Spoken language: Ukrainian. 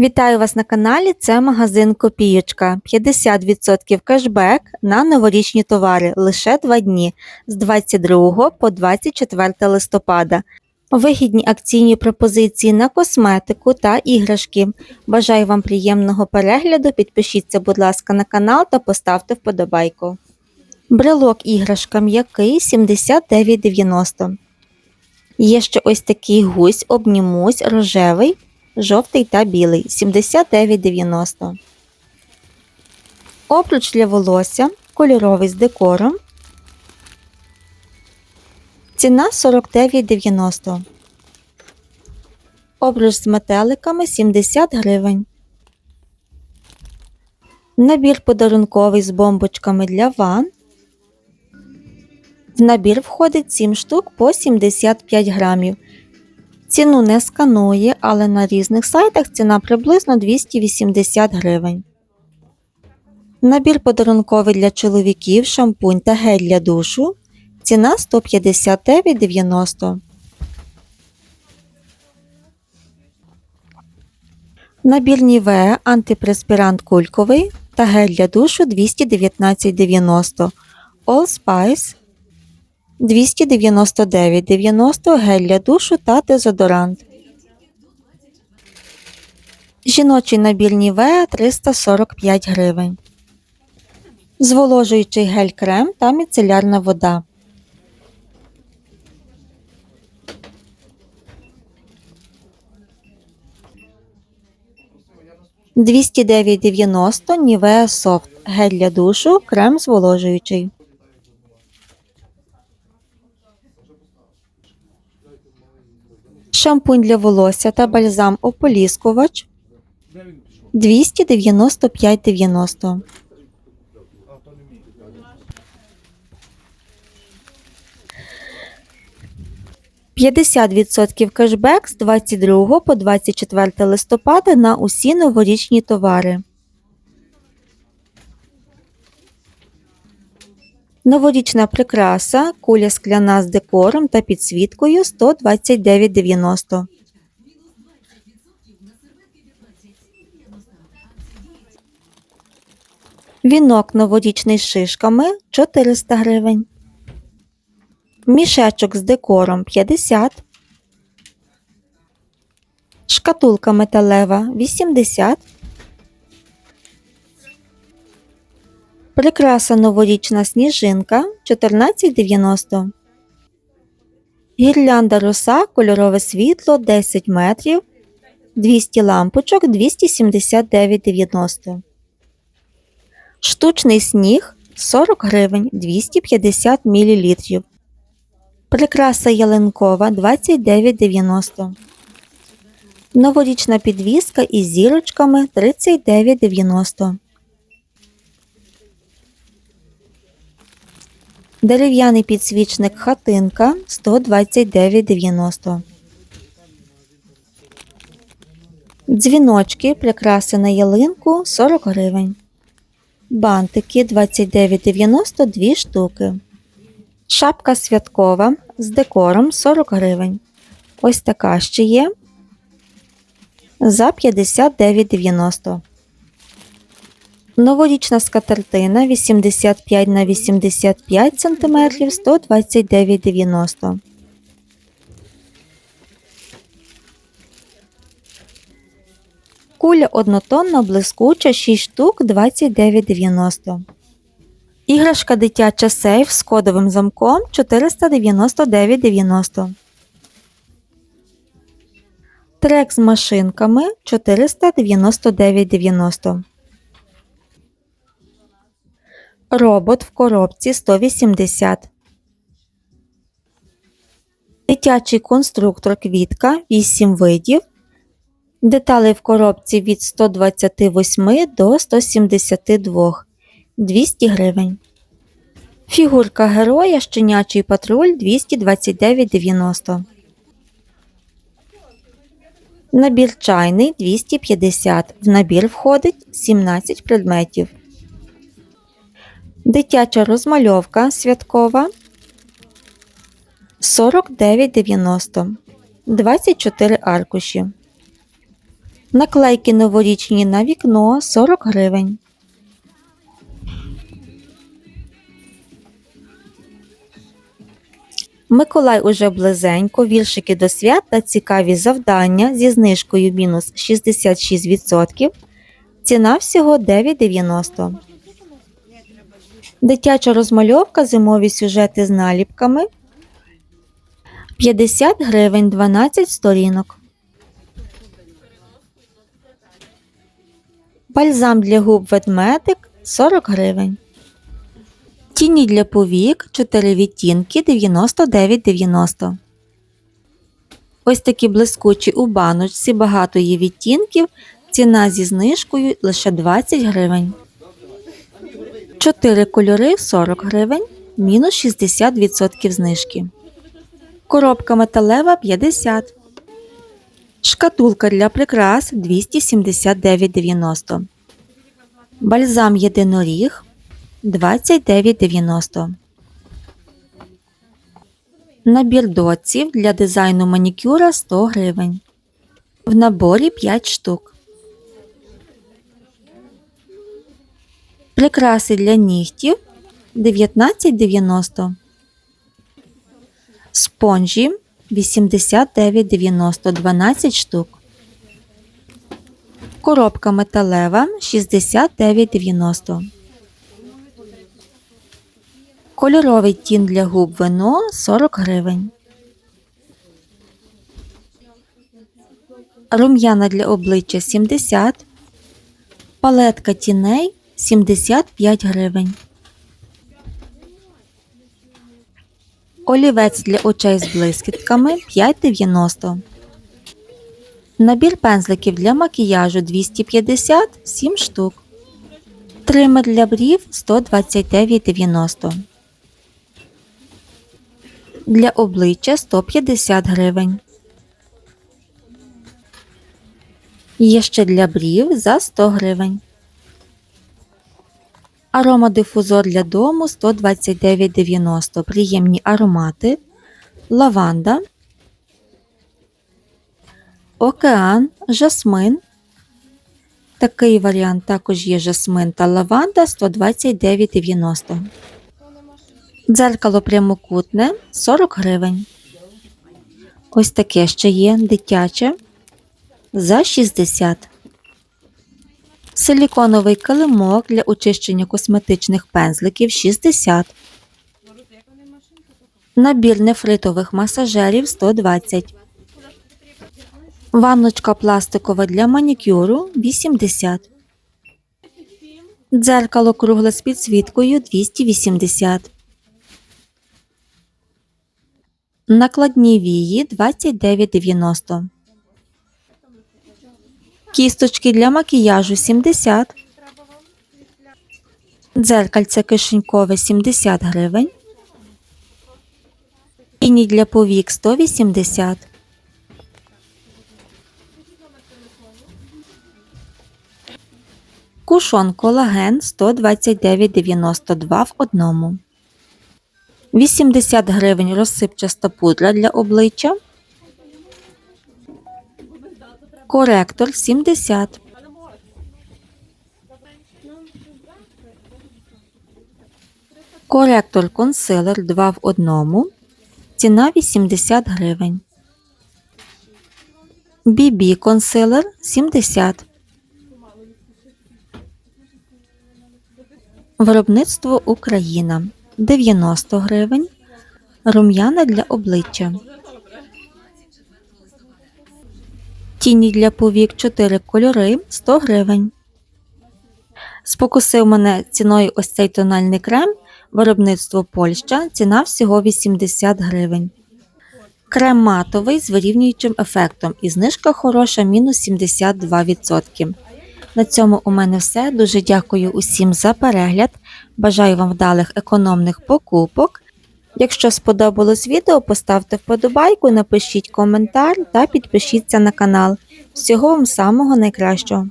Вітаю вас на каналі. Це магазин Копієчка. 50% кешбек на новорічні товари лише 2 дні з 22 по 24 листопада. Вигідні акційні пропозиції на косметику та іграшки. Бажаю вам приємного перегляду. Підпишіться, будь ласка, на канал та поставте вподобайку. Брелок іграшка м'який 79,90. Є ще ось такий гусь, обнімусь, рожевий жовтий та білий 79,90. Обруч для волосся кольоровий з декором. Ціна 49,90. Обруч з метеликами 70 гривень. Набір подарунковий з бомбочками для ван. В набір входить 7 штук по 75 грамів. Ціну не сканує, але на різних сайтах ціна приблизно 280 гривень. Набір подарунковий для чоловіків, шампунь та гель для душу. Ціна 159,90. Набір Нівеа антипреспірант кульковий та гель для душу 219,90. Allspice 299,90 гель для душу та дезодорант. Жіночий набір Нівеа 345 гривень. Зволожуючий гель-крем та міцелярна вода. Двісті дев'ять Нівеа Софт гель для душу, крем зволожуючий. Шампунь для волосся та бальзам ополіскувач 295,90. П'ятдесят відсотків кешбек з 22 по 24 листопада на усі новорічні товари. Новорічна прикраса, куля скляна з декором та підсвіткою 129,90. Вінок новорічний з шишками 400 гривень. Мішечок з декором 50. Шкатулка металева 80. Прикраса новорічна сніжинка 14,90. Гірлянда роса кольорове світло 10 метрів 200 лампочок 279,90. Штучний сніг 40 гривень 250 мл. Прикраса ялинкова 29,90. Новорічна підвіска із зірочками 39,90. Дерев'яний підсвічник хатинка 129,90. Дзвіночки прикраси на ялинку 40 гривень. Бантики 29,90 2 штуки. Шапка святкова з декором 40 гривень. Ось така ще є за 59,90. Новорічна скатертина 85 на 85 см 129,90. Куля однотонна блискуча 6 штук 29,90. Іграшка дитяча сейф з кодовим замком 499,90. Трек з машинками 499,90. Робот в коробці 180. Дитячий конструктор квітка 8 видів. Деталі в коробці від 128 до 172 200 гривень. Фігурка героя щенячий патруль 229,90. Набір чайний 250. В набір входить 17 предметів. Дитяча розмальовка святкова 49,90 24 аркуші. Наклейки новорічні на вікно 40 гривень. Миколай уже близенько, віршики до свят та цікаві завдання зі знижкою мінус 66%. Ціна всього 9,90. Дитяча розмальовка, зимові сюжети з наліпками 50 гривень 12 сторінок. Бальзам для губ ведмедик 40 гривень. Тіні для повік 4 відтінки 99,90. Ось такі блискучі у баночці, багато є відтінків. Ціна зі знижкою лише 20 гривень. 4 кольори 40 гривень, мінус 60% знижки. Коробка металева 50. Шкатулка для прикрас 279,90. Бальзам єдиноріг 29,90. Набір доців для дизайну манікюра 100 гривень. В наборі 5 штук. Прикраси для нігтів 19,90. Спонжі 89,90 12 штук. Коробка металева 69,90. Кольоровий тін для губ вино 40 гривень. Рум'яна для обличчя 70. Палетка тіней 75 гривень. Олівець для очей з блискітками 5,90. Набір пензликів для макіяжу 250 7 штук. Тример для брів 129,90. Для обличчя 150 гривень. Є ще для брів за 100 гривень. Аромадифузор для дому 129,90. Приємні аромати. Лаванда. Океан, жасмин. Такий варіант також є жасмин та лаванда 129,90. Дзеркало прямокутне 40 гривень. Ось таке ще є дитяче за 60. Силіконовий килимок для очищення косметичних пензликів 60. Набір нефритових масажерів 120. Ванночка пластикова для манікюру 80. Дзеркало кругле з підсвіткою 280. Накладні вії 29,90. Кісточки для макіяжу 70. Дзеркальце кишенькове 70 гривень. Тіні для повік 180. Кушон колаген 129,92 в одному. 80 гривень розсипчаста пудра для обличчя. Коректор 70. Коректор консилер 2 в одному. Ціна 80 гривень. BB консилер 70. Виробництво Україна 90 гривень. Рум'яна для обличчя. Тіні для повік 4 кольори 100 гривень. Спокусив мене ціною ось цей тональний крем. Виробництво Польща. Ціна всього 80 гривень. Крем матовий з вирівнюючим ефектом і знижка хороша мінус 72%. На цьому у мене все. Дуже дякую усім за перегляд. Бажаю вам вдалих економних покупок. Якщо сподобалось відео, поставте вподобайку, напишіть коментар та підпишіться на канал. Всього вам самого найкращого!